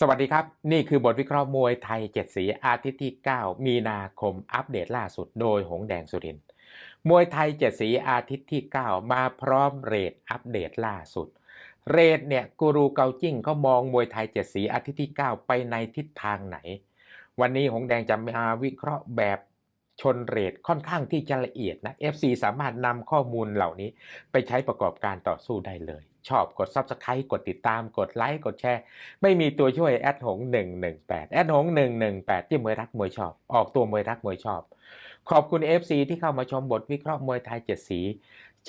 สวัสดีครับ นี่คือบทวิเคราะห์มวยไทยเจ็ดสีอาทิตย์ที่ 9 มีนาคมอัปเดตล่าสุดโดยหงแดงสุรินมวยไทยเจ็ดสีอาทิตย์ที่ 9 มาพร้อมเรทอัปเดตล่าสุด เรทเนี่ยกูรูเกาจิ้งเขามองมวยไทยเจ็ดสีอาทิตย์ที่ 9 ไปในทิศทางไหน วันนี้หงแดงจะมาวิเคราะห์แบบชนเรทค่อนข้างที่จะละเอียดนะ FC สามารถนำข้อมูลเหล่านี้ไปใช้ประกอบการต่อสู้ได้เลย ชอบกด Subscribe กดติดตามกดไลค์กดแชร์ ไม่มีตัวช่วยแอดหง118แอดหง118ที่มวยรักมวยชอบ ออกตัวมวยรักมวยชอบ ขอบคุณ FC ที่เข้ามาชมบทวิเคราะห์มวยไทยเจ็ดสี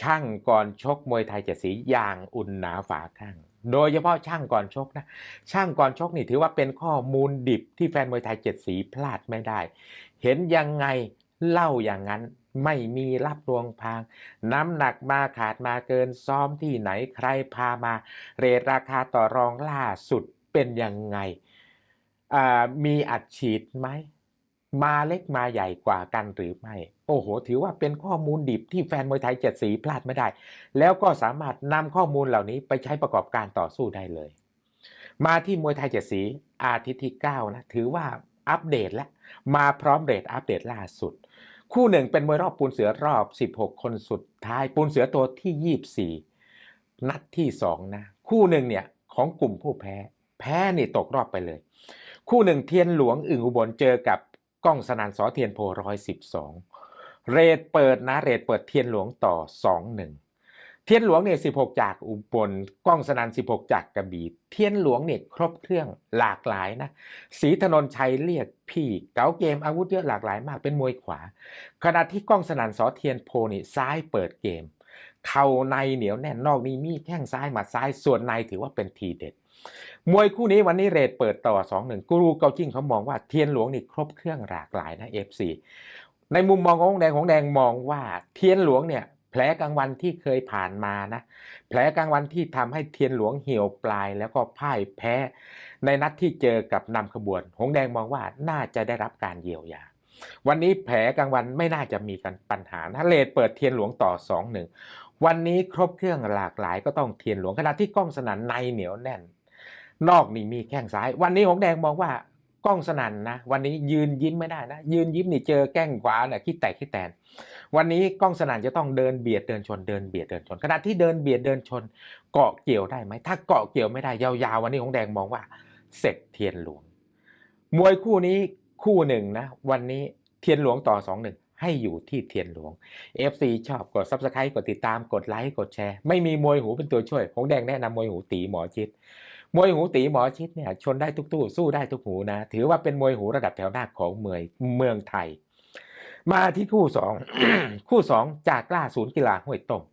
ช่างก่อนชกมวยไทยเจ็ดสีอย่างอุ่นหนาฝาข้างโดยเฉพาะช่างก่อนชกนะ ช่างก่อนชกนี่ถือว่าเป็นข้อมูลดิบที่แฟนมวยไทยเจ็ดสีพลาดไม่ได้ เห็นยังไงเล่าอย่างนั้น ไม่มีรับลวงพาง น้ำหนักมาขาดมาเกินซ้อมที่ไหนใครพามา เรทราคาต่อรองล่าสุดเป็นยังไง มีอัดฉีดไหม มาเล็กมาใหญ่กว่ากันหรือไม่ โอ้โห ถือว่าเป็นข้อมูลดิบที่แฟนมวยไทยเจ็ดสีพลาดไม่ได้ แล้วก็สามารถนำข้อมูลเหล่านี้ไปใช้ประกอบการต่อสู้ได้เลย มาที่มวยไทยเจ็ดสีอาทิตย์ที่ 9 นะ ถือว่าอัปเดตแล้วมาพร้อมเรทอัปเดตล่าสุด คู่หนึ่งเป็นมวยรอบปูนเสือรอบ 16 คนสุดท้ายปูนเสือตัวที่ 24 นัดที่2นะคู่หนึ่งเนี่ยของกลุ่มผู้แพ้ แพ้นี่ตกรอบไปเลย คู่หนึ่งเทียนหลวงอึ่งอุบลเจอกับก้องสนันสอเทียนโพร้อยสิบสองเรดเปิดนะเรดเปิดเทียนหลวงต่อสองหนึ่ง ทียนหลวงเนี่ยสิบหกจากอุบลก้องสนันสิบหกจากกระบี่เทียนหลวงเนี่ยครบเครื่องหลากหลายนะศรีถนนชัยเรียกพี่เก๋าเกมอาวุธเยอะหลากหลายมากเป็นมวยขวา ขณะที่ก้องสนันสอเทียนโพนี่ซ้ายเปิดเกม เข่าในเหนียวแน่นนอกนี่มีแข้งซ้ายหมัดซ้ายส่วนในถือว่าเป็นทีเด็ด มวยคู่นี้วันนี้เรทเปิดต่อ 2-1กูรูเกาจิ้งเขามองว่าเทียนหลวงนี่ครบเครื่องหลากหลายนะ FC ในมุมมองของแดงของแดงมองว่าเทียนหลวงเนี่ย แผลกลางวันที่เคยผ่านมานะแผลกลางวันที่ทำให้เทียนหลวงเหี่ยวปลาย แล้วก็พ่ายแพ้ ในนัดที่เจอกับนำขบวน หงแดงมองว่าน่าจะได้รับการเยียวยา วันนี้แผลกลางวันไม่น่าจะมีกันปัญหาถ้าเลทเปิดเทียนหลวงต่อ2-1วันนี้ครบเครื่องหลากหลายก็ต้องเทียนหลวงขณะที่กล้องสนั่นในเหนียวแน่น นอกนี่มีแข้งซ้าย วันนี้หงแดงมองว่า กล้องสนั่นนะวันนี้ยืนยิ้มไม่ได้นะ ยืนยิ้มนี่เจอแก้งขวาเนี่ยขี้แตกขี้แตน วันนี้กล้องสนั่นจะต้องเดินเบียดเดินชนเดินเบียดเดินชนขณะที่เดินเบียดเดินชน เกาะเกี่ยวได้ไหมถ้าเกาะเกี่ยวไม่ได้ยาวๆ วันนี้หงแดงมองว่า เสร็จเทียนหลวง มวยคู่นี้คู่หนึ่งนะวันนี้เทียนหลวงต่อสองหนึ่งให้อยู่ที่เทียนหลวง FC ชอบกด Subscribe กดติดตามกดไลค์กดแชร์ ไม่มีมวยหูเป็นตัวช่วยหงแดงแนะนำมวยหูตีหมอชิด มวยหูตีหมอชิดเนี่ยชนได้ทุกตู้สู้ได้ทุกหูนะ ถือว่าเป็นมวยหูระดับแถวหน้าของเมืองเมืองไทย มาที่คู่สองคู่สองจากกล้าศูนย์กีฬาห้วยต้ม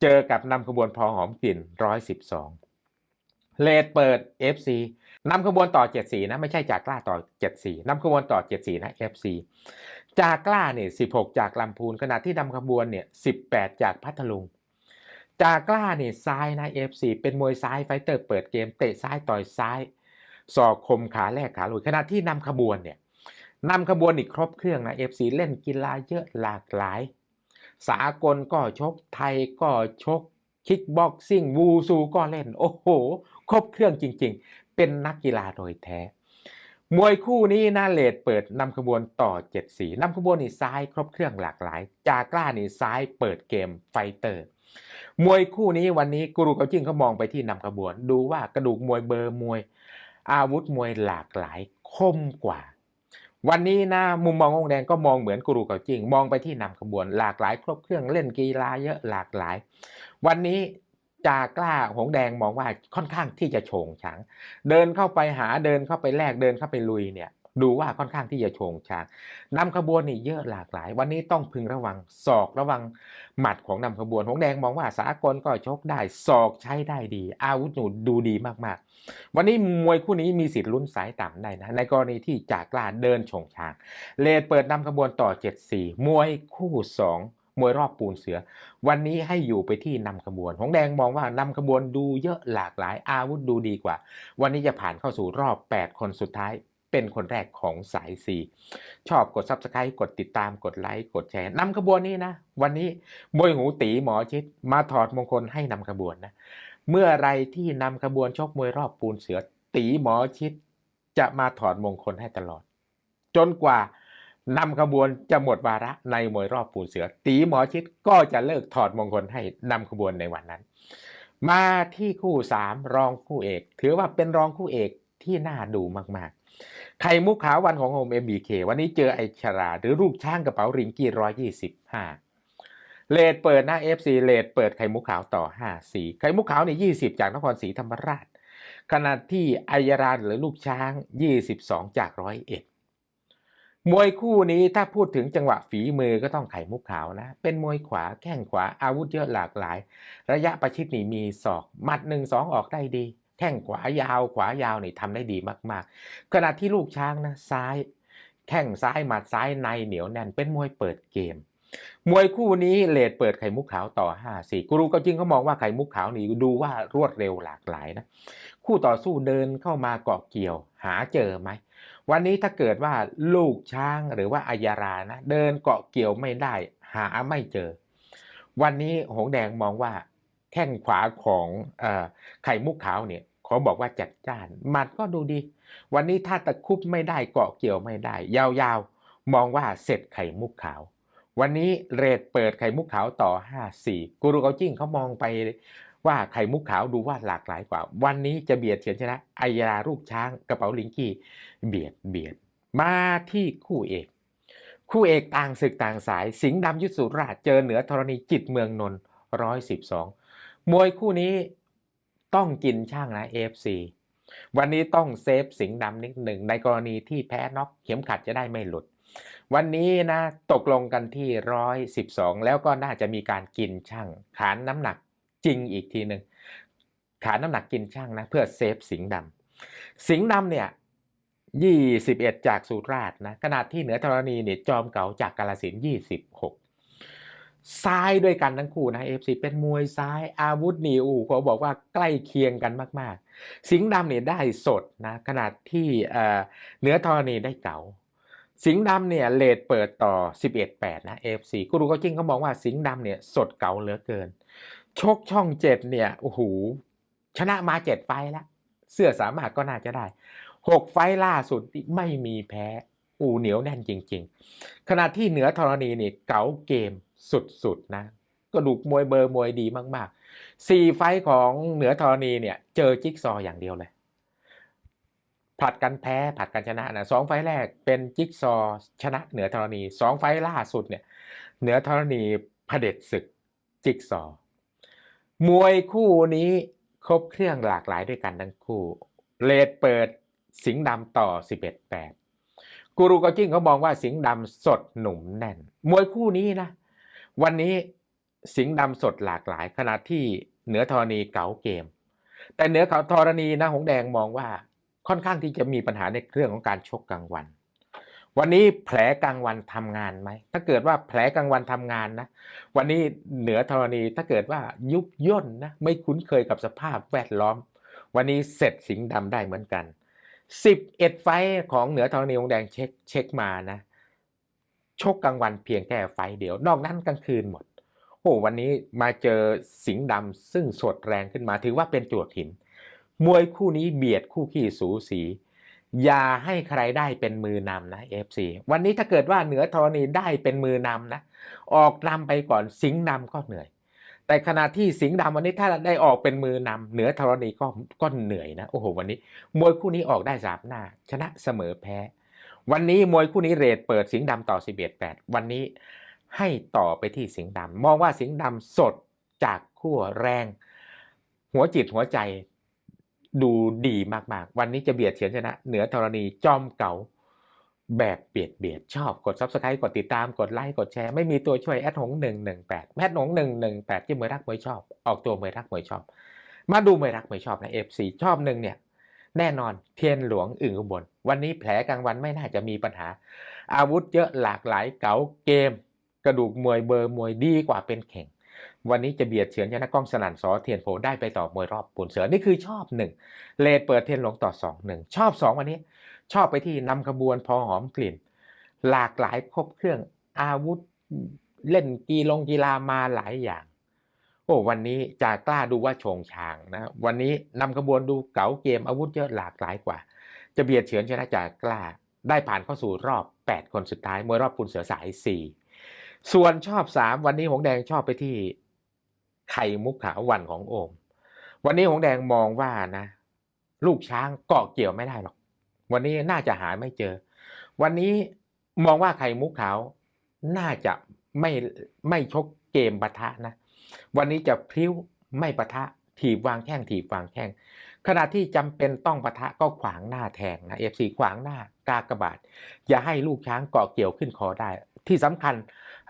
เจอกับนำขบวนพอหอมกลิ่นร้อยสิบสองเลดเปิด FC นำขบวนต่อ 74 นะ ไม่ใช่จากกล้าต่อ 74นำขบวนต่อ 74 นะ FC จากกล้าเนี่ย16 จากลำพูนขณะที่นำขบวนเนี่ย 18 จากพัทลุง จากล้าเนี่ยซ้ายนะ FC เป็นมวยซ้ายไฟเตอร์เปิดเกมเตะซ้ายต่อยซ้ายศอกคมขาแรกขาลุยขณะที่นำขบวนเนี่ยนำขบวนอีกครบเครื่องนะ FC เล่นกีฬาเยอะหลากหลาย สากลก็ชกไทยก็ชกคิกบ็อกซิ่งวูซูก็เล่น โอ้โห ครบเครื่องจริง ๆ เป็นนักกีฬาโดยแท้ มวยคู่นี้นะเลดเปิดนำขบวนต่อ7สีนำขบวนนี่ซ้ายครบเครื่องหลากหลาย จากล้านี่ซ้ายเปิดเกมไฟเตอร์ มวยคู่นี้วันนี้กูรูเขาจริงเขามองไปที่นำขบวน ดูว่ากระดูกมวยเบอร์มวย อาวุธมวยหลากหลายคมกว่า วันนี้นะมุมมององแดงก็มองเหมือนกูรูเกาจริงมองไปที่นำขบวน หลากหลายครบเครื่องเล่นกีฬาเยอะหลากหลาย วันนี้จากล้าหงแดงมองว่าค่อนข้างที่จะโฉงฉางเดินเข้าไปหาเดินเข้าไปแลกเดินเข้าไปลุยเนี่ย ดูว่าค่อนข้างที่จะโฉงฉางนำขบวนนี่เยอะหลากหลาย วันนี้ต้องพึงระวังศอกระวังหมัดของนำขบวนหงแดงมองว่าสากลก็ชกได้ศอกใช้ได้ดี อาวุธหนูดูดีมากๆ วันนี้มวยคู่นี้มีสิทธิ์ลุ้นสายต่ำได้นะในกรณีที่จากกล้าเดินโฉงฉางเลดเปิดนำขบวนต่อ 7-4 มวยคู่2มวยรอบปูนเสือ วันนี้ให้อยู่ไปที่นำขบวน หงแดงมองว่านำขบวนดูเยอะหลากหลายอาวุธดูดีกว่า วันนี้จะผ่านเข้าสู่รอบ 8 คนสุดท้าย เป็นคนแรกของสาย C ชอบกด Subscribe กดติดตามกดไลค์กดแชร์นำขบวนนี้นะ วันนี้มวยหูตีหมอชิดมาถอดมงคลให้นำขบวนนะเมื่อไรที่นำขบวนชกมวยรอบปูนเสือตีหมอชิด จะมาถอดมงคลให้ตลอด จนกว่านำขบวนจะหมดวาระในมวยรอบปูนเสือ ตีหมอชิดก็จะเลิกถอดมงคลให้นำขบวนในวันนั้น มาที่คู่สามรองคู่เอก ถือว่าเป็นรองคู่เอกที่น่าดูมาก ไข่มุกขาววันของโฮมเอ็มบีเควันนี้เจอไอชราหรือลูกช่างกระเป๋าริงกี้ร้อยยี่สิบห้าเลดเปิดหน้า FC เลดเปิดไข่มุกขาวต่อ5 4ไข่มุกขาวเนี่ย20 จากนครศรีธรรมราช ขณะที่ไอยรานหรือลูกช้าง 22 จากร้อยเอ็ดมวยคู่นี้ถ้าพูดถึงจังหวะฝีมือก็ต้องไข่มุกขาวนะ เป็นมวยขวาแข้งขวาอาวุธเยอะหลากหลาย ระยะประชิดนี่มีศอก หมัดหนึ่งสองออกได้ดี แข้งขวายาวขวายาวนี่ทำได้ดีมากๆ ขณะที่ลูกช้างนะซ้ายแข้งซ้ายหมัดซ้ายในเหนียวแน่นเป็นมวยเปิดเกม มวยคู่นี้เลดเปิดไข่มุกขาวต่อ 5 4กูรูก็จริงเขามองว่าไข่มุกขาวนี่ดูว่ารวดเร็วหลากหลายนะคู่ต่อสู้เดินเข้ามาเกาะเกี่ยว หาเจอไหมวันนี้ถ้าเกิดว่าลูกช้างหรือว่าอายารานะเดินเกาะเกี่ยวไม่ได้ หาไม่เจอ วันนี้หงแดงมองว่าแข้งขวาของอไข่มุกขาวเนี่ย ขอบอกว่าจัดจ้านหมัดก็ดูดี วันนี้ถ้าตะคุบไม่ได้เกาะเกี่ยวไม่ได้ ยาวๆ มองว่าเสร็จไข่มุกขาว วันนี้เรทเปิดไข่มุกขาวต่อ 5-4กูรูเกาจิ้งเขามองไปว่าไข่มุกขาวดูว่าหลากหลายกว่า วันนี้จะเบียดเฉียนชนะไอยาลูกช้างกระเป๋าลิงกี้เบียดเบียด มาที่คู่เอก คู่เอกต่างศึกต่างสาย สิงห์ดำยุทธสุราชเจอเหนือธรณีจิตเมืองนนท์ร้อยสิบสองมวยคู่นี้ ต้องกินช่างนะ AFC วันนี้ต้องเซฟสิงห์ดำนิดหนึ่งในกรณีที่แพ้น็อกเข็มขัดจะได้ไม่หลุด วันนี้นะตกลงกันที่ร้อยสิบสองแล้วก็น่าจะมีการกินช่างขานน้ำหนักจริงอีกทีหนึ่งขานน้ำหนักกินช่างนะเพื่อเซฟสิงห์ดำสิงห์ดำเนี่ยยี่สิบเอ็ดจากสุราษฎร์นะขนาดที่เหนือธรณีเนี่ยจอมเก่าจากกาลสินยี่สิบหก ซ้ายด้วยกันทั้งคู่นะเอฟซีเป็นมวยซ้ายอาวุธนีอูเขาบอกว่าใกล้เคียงกันมาก ๆ สิงห์ดำเนี่ยได้สดนะขนาดที่เหนือธรณีได้เก่าสิงห์ดำเนี่ยเลดเปิดต่อ 11-8 นะ AFC กูรู้ก็จริงเขามองว่าสิงห์ดำเนี่ยสดเก่าเหลือเกิน ชกช่องเจ็ดเนี่ยโอ้โหชนะมาเจ็ดไฟแล้ว เสื้อสามารถก็น่าจะได้หกไฟล่าสุดไม่มีแพ้ อูเหนียวแน่นจริง ๆ ขณะที่เหนือธรณีเนี่ยเก๋าเกม สุดๆนะกระดูกมวยเบอร์มวยดีมากๆสี่ไฟของเหนือธรณีเนี่ยเจอจิ๊กซออย่างเดียวเลยผลัดกันแพ้ผลัดกันชนะนะสองไฟแรกเป็นจิ๊กซอชนะเหนือธรณีสองไฟล่าสุดเนี่ยเหนือธรณีเผด็จศึกจิ๊กซอมวยคู่นี้ครบเครื่องหลากหลายด้วยกันทั้งคู่เลดเปิดสิงห์ดำต่อ 11-8กูรูกอจิ้งเขามองว่าสิงห์ดำสดหนุ่มแน่น มวยคู่นี้นะ วันนี้สิงห์ดำสดหลากหลายขณะที่เหนือธรณีเก๋าเกม แต่เหนือเขาธรณีนะหงแดงมองว่าค่อนข้างที่จะมีปัญหาในเรื่องของการชกกลางวัน วันนี้แผลกลางวันทำงานไหม ถ้าเกิดว่าแผลกลางวันทำงานนะ วันนี้เหนือธรณีถ้าเกิดว่ายุบย่นนะไม่คุ้นเคยกับสภาพแวดล้อม วันนี้เสร็จสิงห์ดำได้เหมือนกัน 11 ไฟของเหนือธรณีวงแดงเช็คเช็คมานะ ชกกลางวันเพียงแค่ไฟเดียว นอกนั้นกลางคืนหมด โอ้วันนี้มาเจอสิงห์ดำซึ่งสดแรงขึ้นมาถือว่าเป็นจวดหิน มวยคู่นี้เบียดคู่ขี้สูสี อย่าให้ใครได้เป็นมือนำนะ FC วันนี้ถ้าเกิดว่าเหนือธรณีได้เป็นมือนำนะ ออกนำไปก่อนสิงห์นำก็เหนื่อย แต่ขณะที่สิงห์ดำวันนี้ถ้าได้ออกเป็นมือนำเหนือธรณีก็ก็เหนื่อยนะโอ้โหวันนี้ มวยคู่นี้ออกได้สามหน้า ชนะเสมอแพ้ วันนี้มวยคู่นี้เรทเปิดสิงห์ดำต่อ 11 8 วันนี้ให้ต่อไปที่สิงห์ดำมองว่าสิงห์ดำสดจากขั้วแรง หัวจิตหัวใจดูดีมากๆ วันนี้จะเบียดเฉียนชนะ เหนือธรณีจอมเก่าแบบเบียดเบียดชอบกด subscribe กดติดตามกดไลค์กดแชร์ไม่มีตัวช่วยแอดหงหนึ่งหนึ่งแปดแอดหงหนึ่งหนึ่งแปดที่มวยรักมวยชอบ ออกตัวมวยรักมวยชอบ มาดูมวยรักมวยชอบนะเอฟซีชอบหนึ่งเนี่ย แน่นอนเทียนหลวงอึ่งอุบลวันนี้แผลกลางวันไม่น่าจะมีปัญหา อาวุธเยอะหลากหลายเก๋าเกม กระดูกมวยเบอร์มวยดีกว่าเป็นเข่ง วันนี้จะเบียดเฉือนชนะกล้องสนั่นสอเทียนโพได้ไปต่อมวยรอบปูนเสือนี่คือชอบหนึ่งเลดเปิดเทียนหลวงต่อสองหนึ่งชอบสองวันนี้ ชอบไปที่นำขบวนพอหอมกลิ่น หลากหลายครบเครื่องอาวุธเล่นกีฬงกีฬามาหลายอย่าง โอ้วันนี้จะกล้าดูว่าชงชางนะวันนี้นำขบวนดูเก๋าเกมอาวุธเยอะหลากหลายกว่า จะเบียดเฉือนชนะจากกล้า ได้ผ่านเข้าสู่รอบ 8 คนสุดท้ายมวยรอบปุนเสือสาย 4 ส่วนชอบ 3 วันนี้หงแดงชอบไปที่ไข่มุกขาววันของโอม วันนี้หงแดงมองว่านะ ลูกช้างเกาะเกี่ยวไม่ได้หรอก วันนี้น่าจะหาไม่เจอ วันนี้มองว่าไข่มุกขาวน่าจะไม่ไม่ชกเกมปะทะนะ วันนี้จะพริ้วไม่ปะทะถีบวางแข้งถีบวางแข้งขณะที่จำเป็นต้องปะทะก็ขวางหน้าแทงนะเอฟซีขวางหน้ากากบาทอย่าให้ลูกช้างเกาะเกี่ยวขึ้นคอได้ ที่สำคัญ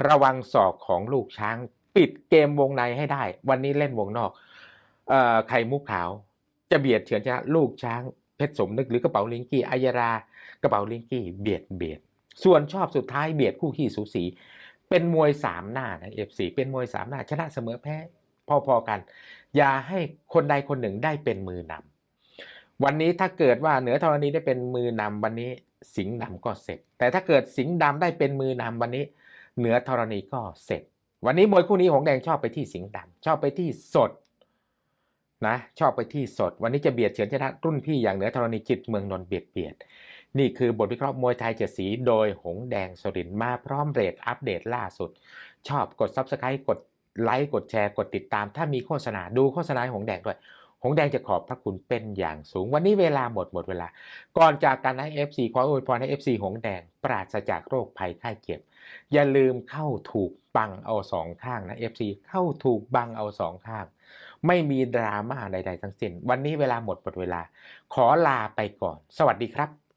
ระวังศอกของลูกช้าง ปิดเกมวงในให้ได้ วันนี้เล่นวงนอกเอ่อไข่มุกขาว จะเบียดเฉือนชนะลูกช้างเพชรสมนึกหรือกระเป๋าลิงกี้อายารากระเป๋าลิงกี้เบียดเบียดส่วนชอบสุดท้ายเบียดคู่ขี้สูสี เป็นมวยสามหน้านะเอฟซีเป็นมวยสามหน้าชนะเสมอแพ้ พอๆกัน อย่าให้คนใดคนหนึ่งได้เป็นมือนำวันนี้ถ้าเกิดว่าเหนือธรณีได้เป็นมือนำวันนี้สิงห์ดำก็เสร็จ แต่ถ้าเกิดสิงห์ดำได้เป็นมือนำวันนี้ เหนือธรณีก็เสร็จ วันนี้มวยคู่นี้หงแดงชอบไปที่สิงห์ดำชอบไปที่สดนะชอบไปที่สด วันนี้จะเบียดเฉือนชนะรุ่นพี่อย่างเหนือธรณีจิตเมืองนนท์เบียดเบียด นี่คือบทวิเคราะห์มวยไทยเจ็ดสี โดยหงแดงสรินมาพร้อมเรทอัปเดตล่าสุด ชอบกด Subscribe กดไลค์กดแชร์กดติดตาม ถ้ามีโฆษณาดูโฆษณาให้หงแดงด้วย หงแดงจะขอบพระคุณเป็นอย่างสูง วันนี้เวลาหมดหมดเวลา ก่อนจากกันให้ FC ขออวยพรให้ FC หงแดง ปราศจากโรคภัยไข้เจ็บ อย่าลืมเข้าถูกบังเอาสองข้างนะ FC เข้าถูกบังเอาสองข้าง ไม่มีดราม่าใด ๆ ทั้งสิ้น วันนี้เวลาหมดหมดเวลา ขอลาไปก่อน สวัสดีครับ